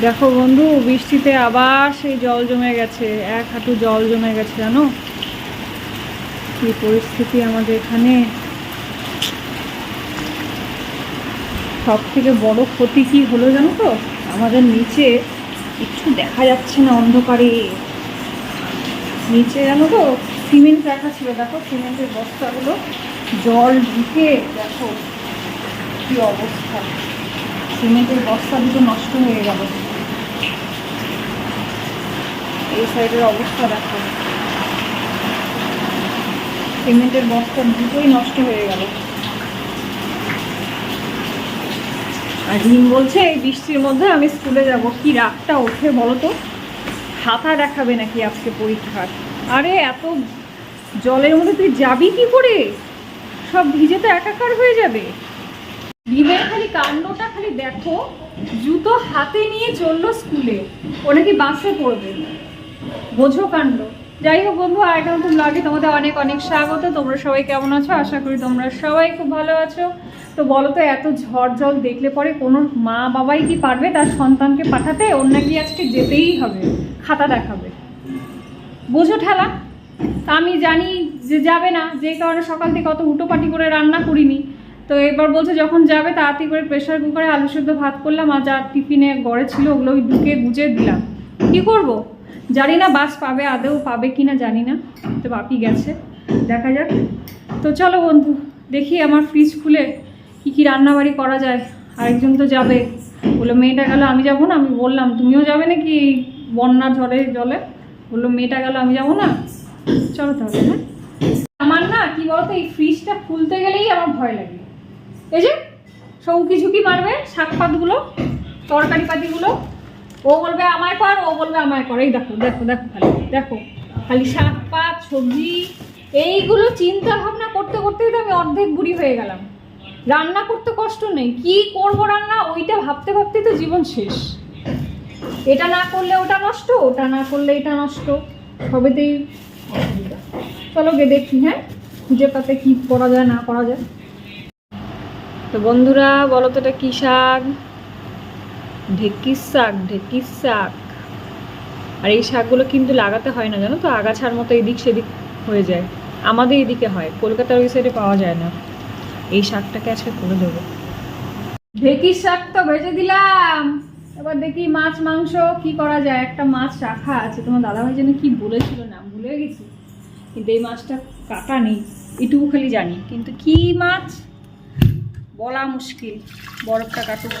দেখো বন্ধু, বৃষ্টিতে আবার সেই জল জমে গেছে, এক হাঁটু জল জমে গেছে, জানো? কি পরিস্থিতি আমাদের এখানে। সব থেকে বড় ক্ষতি কি হলো জানো তো? আমাদের নিচে কিছু দেখা যাচ্ছে না অন্ধকারে। নিচে জানো তো, সিমেন্ট রাখা ছিল, দেখো সিমেন্টের বস্তাগুলো, জল ঢুকে, দেখো কি অবস্থা। সিমেন্টের বস্তা দুটো নষ্ট হয়ে গেল। এই সাইডের অবস্থা দেখো। সিমেন্টের বস্তা দুটোই নষ্ট হয়ে গেল। আর হিম বলছে, এই বৃষ্টির মধ্যে আমি স্কুলে যাব। কি রাগটা ওঠে বলো তো? খাতা দেখাবে নাকি আজকে পরীক্ষার? আরে এত জলের মধ্যে তুই যাবি কি করে? সব ভিজে তো একাকার হয়ে যাবে। ভীমের খালি কাণ্ডটা খালি দেখো, জুতো হাতে নিয়ে চলল স্কুলে। ও নাকি বাসে পড়বে। বোঝো কাণ্ড। যাই হোক বন্ধু, আর একটা নতুন লাগে তোমাদের অনেক অনেক স্বাগত। তোমরা সবাই কেমন আছো? আশা করি তোমরা সবাই খুব ভালো আছো। তো বলো তো, এত ঝড় জল দেখলে পরে কোনো মা বাবাই কি পারবে তার সন্তানকে পাঠাতে? ওর নাকি আজকে যেতেই হবে, খাতা দেখাবে। বোঝো ঠেলা, তা আমি জানি যে যাবে না, যে কারণে সকাল থেকে অত উটোপাটি করে রান্না করিনি। তো এবার বলছে যখন যাবে তাড়াতাড়ি করে প্রেশার কুকারে আলু সেদ্ধ ভাত করলাম আর যা টিফিনে গড়ে ছিল ওগুলো ঢুকে গুজে দিলাম। কি করব? জানি না বাস পাবে আদেও পাবে কি না জানি না, তো বাপি গেছে, দেখা যাক। তো চলো বন্ধু, দেখি আমার ফ্রিজ খুলে কী কী রান্নাবাড়ি করা যায়। আরেকজন তো যাবে। বলল, মেয়েটা গেল, আমি যাব না? আমি বললাম, তুমিও যাবে নাকি বন্যা ঝড়ে, জলে? বলল, মেয়েটা গেল, আমি যাব না? চলো তাহলে হ্যাঁ। আমার না, কি বলতো, এই ফ্রিজটা খুলতে গেলেই আমার ভয় লাগে। এই যে সব উকি ঝুঁকি মারবে? শাক পাতগুলো তরকারি পাতিগুলো ও বলবে আমায় কর, ও বলবে আমায় কর। এই দেখো দেখো দেখো খালি দেখো। খালি শাক পাত সবজি এইগুলো চিন্তা ভাবনা করতে করতেই তো আমি অর্ধেক বুড়ি হয়ে গেলাম। রান্না করতে কষ্ট নেই, কি করব রান্না? ওইটা ভাবতে ভাবতেই তো জীবন শেষ। এটা না করলে ওটা নষ্ট, ওটা না করলে এটা নষ্ট। সবেতেই অসুবিধা। চলো গে দেখি হ্যাঁ? খুঁজে পাতে কি করা যায়, না করা যায়। তো বন্ধুরা, বলো তো এটা কী শাক? ঢেকির শাক ঢেকির শাক। আর এই শাকগুলো কিন্তু লাগাতে হয় না, জানো তো? আগাছার মতো এদিক সেদিক হয়ে যায়। আমাদের এদিকে হয়, কলকাতার ওই সাইডে পাওয়া যায় না। এই শাকটাকে আজকে করে দেবো। ঢেকির শাক তো ভেজে দিলাম। এবার দেখি মাছ, মাংস কি করা যায়? একটা মাছ রাখা আছে। তোমার দাদাভাই যেন কি বলেছিল না, ভুলে গেছি। কিন্তু এই মাছটা কাটা নেই। এটুকু খালি জানি। কিন্তু কি মাছ? বলা মুশকিল। বরফটা কাটুক।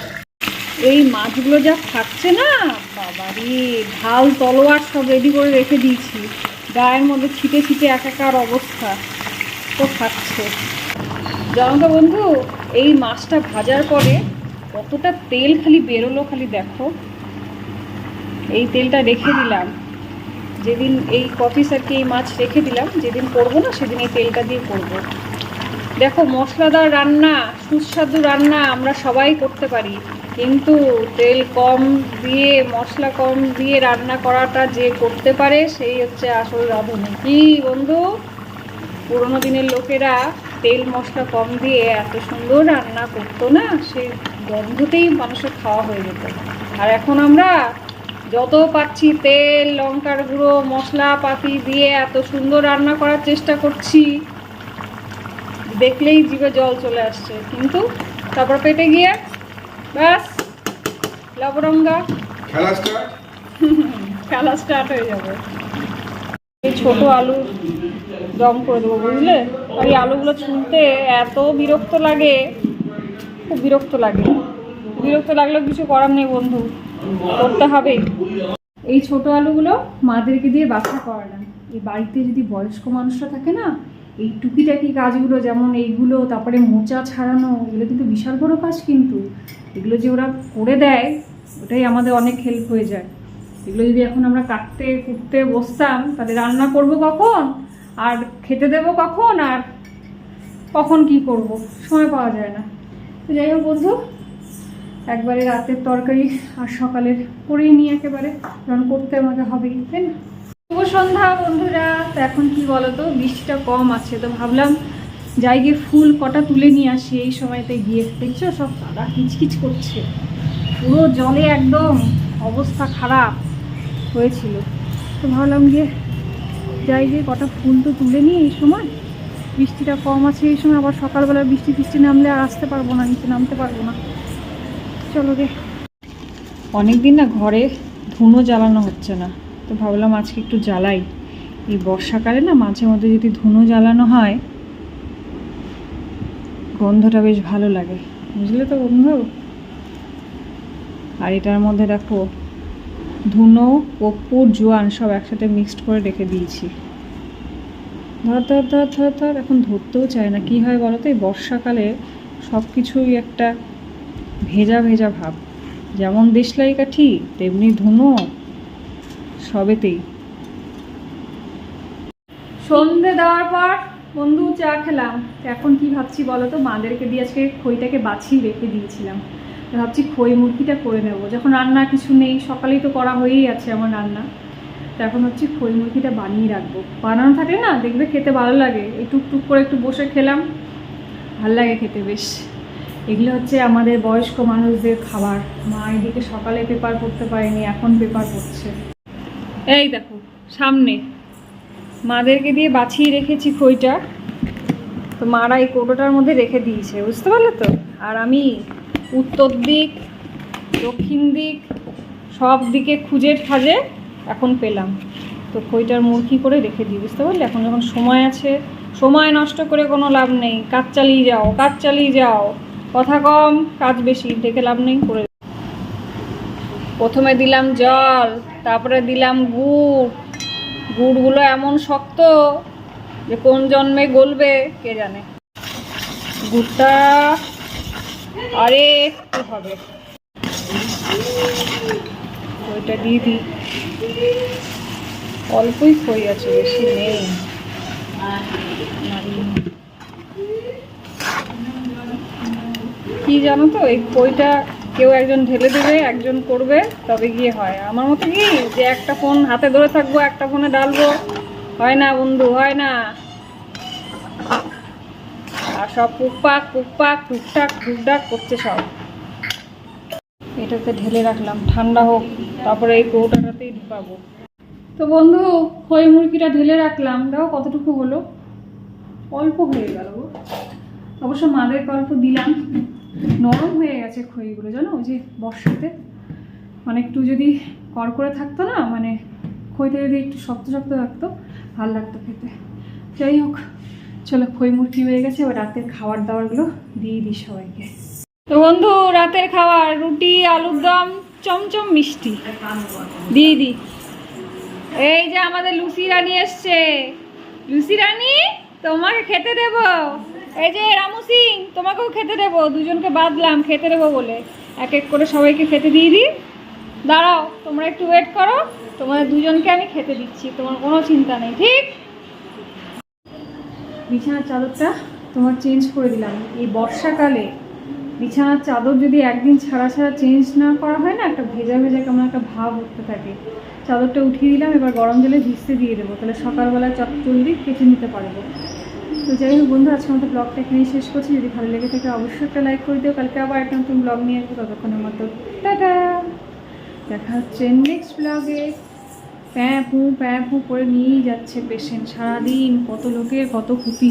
এই মাছগুলো যা খাচ্ছে না বাবা রে ঢাল, তলোয়ার সব রেডি করে রেখে দিয়েছি। গায়ের মধ্যে ছিটে ছিটে একাকার অবস্থা। তো খাচ্ছে। জানো তো বন্ধু, এই মাছটা ভাজার পরে কতটা তেল খালি বেরোলো খালি দেখো। এই তেলটা রেখে দিলাম। যেদিন এই কফি স্যারকে এই মাছ রেখে দিলাম, যেদিন করব না সেদিন এই তেলটা দিয়ে করব। দেখো, মশলাদার রান্না, সুস্বাদু রান্না আমরা সবাই করতে পারি। কিন্তু তেল কম দিয়ে, মশলা কম দিয়ে রান্না করাটা যে করতে পারে, সেই হচ্ছে আসল রাঁধুনি। কি বন্ধু? পুরোনো দিনের লোকেরা তেল, মশলা কম দিয়ে এত সুন্দর রান্না করতো না, সেই গন্ধতেই মানুষের খাওয়া হয়ে যেত। আর এখন আমরা যত পাচ্ছি তেল, লঙ্কার গুঁড়ো মশলা পাতি দিয়ে এত সুন্দর রান্না করার চেষ্টা করছি, দেখলেই জিভে জল চলে আসছে। কিন্তু তারপর পেটে গিয়ে ব্যাস লবরঙ্গা খেলা স্টার্ট খেলা স্টার্ট হয়ে যাবে। এই ছোট আলু দম করে দেবো বুঝলে? আর এই আলুগুলো ছুলতে এত বিরক্ত লাগে খুব বিরক্ত লাগে। বিরক্ত লাগলেও কিছু করার নেই বন্ধু। করতে হবে। এই ছোট আলুগুলো মাদেরকে দিয়ে বাছা করালাম এই বাড়িতে যদি বয়স্ক মানুষরা থাকে না এই টুকিটাকি কাজগুলো যেমন এইগুলো তারপরে মোচা ছাড়ানো এগুলো কিন্তু বিশাল বড় কাজ কিন্তু। এগুলো যে ওরা করে দেয়, ওটাই আমাদের অনেক হেল্প হয়ে যায়। এগুলো যদি এখন আমরা কাটতে, কুটতে বসতাম, তাহলে রান্না করব কখন? আর খেতে দেব কখন? আর কখন কি করব? সময় পাওয়া যায় না। তো যাই হোক বন্ধু, একবারে রাতের তরকারি আর সকালের করেই নিই একেবারে কারণ করতে আমাকে হবেই, তাই না? শুভ সন্ধ্যা বন্ধুরা। তো এখন কি বলতো, বৃষ্টিটা কম আছে, তো ভাবলাম যাই গিয়ে ফুল কটা তুলে নিয়ে আসি এই সময়তে গিয়ে, দেখছ? সব কাদা কিচকিচ করছে। পুরো জলে একদম অবস্থা খারাপ হয়েছিল। তো ভাবলাম যে যাই যে কটা ফুল তো তুলে নিই এই সময়। বৃষ্টিটা কম আছে এই সময়, আবার সকালবেলা বৃষ্টি ফিষ্টি নামলে আর আসতে পারব না, নিচে নামতে পারব না। চলো রে অনেক দিন না ঘরে ধুনো জ্বালানো হচ্ছে না, তো ভাবলাম আজকে একটু জ্বালাই। এই বর্ষাকালে না মাঝে মধ্যে যদি ধুনো জ্বালানো হয় গন্ধটা বেশ ভালো লাগে। বুঝলে তো বন্ধু? আর এটার মধ্যে দেখো, ধুনো কর্পূর জোয়ান সব একসাথে মিক্সড করে রেখে দিয়েছি। ধর ধর ধর ধর ধর, এখন ধরতেও চায় না। কি হয় বলো তো এই বর্ষাকালে সব কিছুই একটা ভেজা ভেজা ভাব। যেমন দেশলাই কাঠি তেমনি ধুনো, সবেতেই। সন্ধে দেওয়ার পর বন্ধু, চা খেলাম। এখন কি ভাবছি বলো তো? মাদেরকে দিয়ে আজকে খইটাকে বাছিয়ে রেখে দিয়েছিলাম। ভাবছি খই মুরগিটা করে নেব। যখন রান্না কিছু নেই, সকালেই তো করা হয়েই আছে আমার রান্না। তো এখন হচ্ছে খই মুরগিটা বানিয়ে রাখব। বানানো থাকলে না, দেখবে খেতে ভালো লাগে। এই টুকটুক করে একটু বসে খেলাম। ভালো লাগে খেতে বেশ। এগুলো হচ্ছে আমাদের বয়স্ক মানুষদের খাবার। মা এদিকে সকালে পেপার পড়তে পারেনি, এখন পেপার পড়ছে এই দেখো, সামনে। মাদেরকে দিয়ে বাছিয়ে রেখেছি খইটা। তো মারা এই কৌটোটার মধ্যে রেখে দিয়েছে, বুঝতে পারলে তো? আর আমি উত্তর দিক, দক্ষিণ দিক, সব দিকে খুঁজে খাজে এখন পেলাম। তো খইটার মুরগি করে রেখে দিই, বুঝতে পারলে? এখন যখন সময় আছে, সময় নষ্ট করে কোনো লাভ নেই। কাজ চালিয়ে যাও, কাজ চালিয়ে যাও। কথা কম, কাজ বেশি, দেখে লাভ নেই, করে প্রথমে দিলাম জল, তারপরে দিলাম গুড় গুড়গুলো এমন শক্ত যে কোন জন্মে গলবে, কে জানে। গুড়টা আরে একটু হবে? ওইটা দিয়ে দিই। অল্পই খই আছে, বেশি নেই। কি জানো তো, এই খইটা কেউ একজন ঢেলে দেবে, একজন করবে, তবে গিয়ে হয়। আমার মতো কি যে একটা ফোন হাতে ধরে থাকব, একটা ফোনে ডালবো, হয় না বন্ধু, হয় না। আর সব পুকপাক পুকপাক, টুকটাক টুকটাক করছে সব। এটাতে ঢেলে রাখলাম, ঠান্ডা হোক, তারপরে এই কৌটাটাতেই ঢুকাবো। তো বন্ধু, খই মুরগিটা ঢেলে রাখলাম। দেখো কতটুকু হলো? অল্প হয়ে গেল অবশ্য মাদের অল্প দিলাম। নরম হয়ে গেছে খইগুলো, জানো? ওই যে বর্ষাতে। মানে একটু যদি কর কড়কড়ে থাকতো না মানে খইটা যদি একটু শক্ত শক্ত থাকতো, ভালো লাগতো খেতে। যাই হোক, চলো খই মুরগি হয়ে গেছে, এবার রাতের খাবার দাবারগুলো দিয়ে দিই সবাইকে। তো বন্ধু, রাতের খাবার রুটি, আলুর দম, চমচম মিষ্টি। দিয়ে দিই। এই যে আমাদের লুচি রানী এসছে। লুচি রানী, তোমাকে খেতে দেব। এই যে রামু সিং, তোমাকেও খেতে দেবো, দুজনকে বাদলাম, খেতে দেবো বলে। এক এক করে সবাইকে খেতে দিয়ে দিই। দাঁড়াও, তোমরা একটু ওয়েট করো, তোমাদের দুজনকে আমি খেতে দিচ্ছি, তোমার কোনো চিন্তা নেই, ঠিক? বিছানার চাদরটা তোমার চেঞ্জ করে দিলাম। এই বর্ষাকালে বিছানার চাদর যদি একদিন ছাড়া ছাড়া চেঞ্জ না করা হয় না, একটা ভেজা ভেজা কেমন একটা ভাব উঠতে থাকে। চাদরটা উঠিয়ে দিলাম, এবার গরম জলে ভিজতে দিয়ে দেবো, তাহলে সকালবেলা চট জলদি কেটে নিতে পারব। তো যাই হোক বন্ধু আজকে আমাদের ব্লগটা এখানেই শেষ করছি। যদি ভালো লেগে থাকে অবশ্যই একটা লাইক করে দিও। কালকে আবার একটা নতুন ব্লগ নিয়ে আসব ততক্ষণের মতো। টাটা! দেখা হচ্ছে নেক্সট ব্লগে প্যাঁ পু প্যাঁ পু করে নিয়েই যাচ্ছে পেশেন্ট। সারাদিন কত লোকের কত ক্ষতি।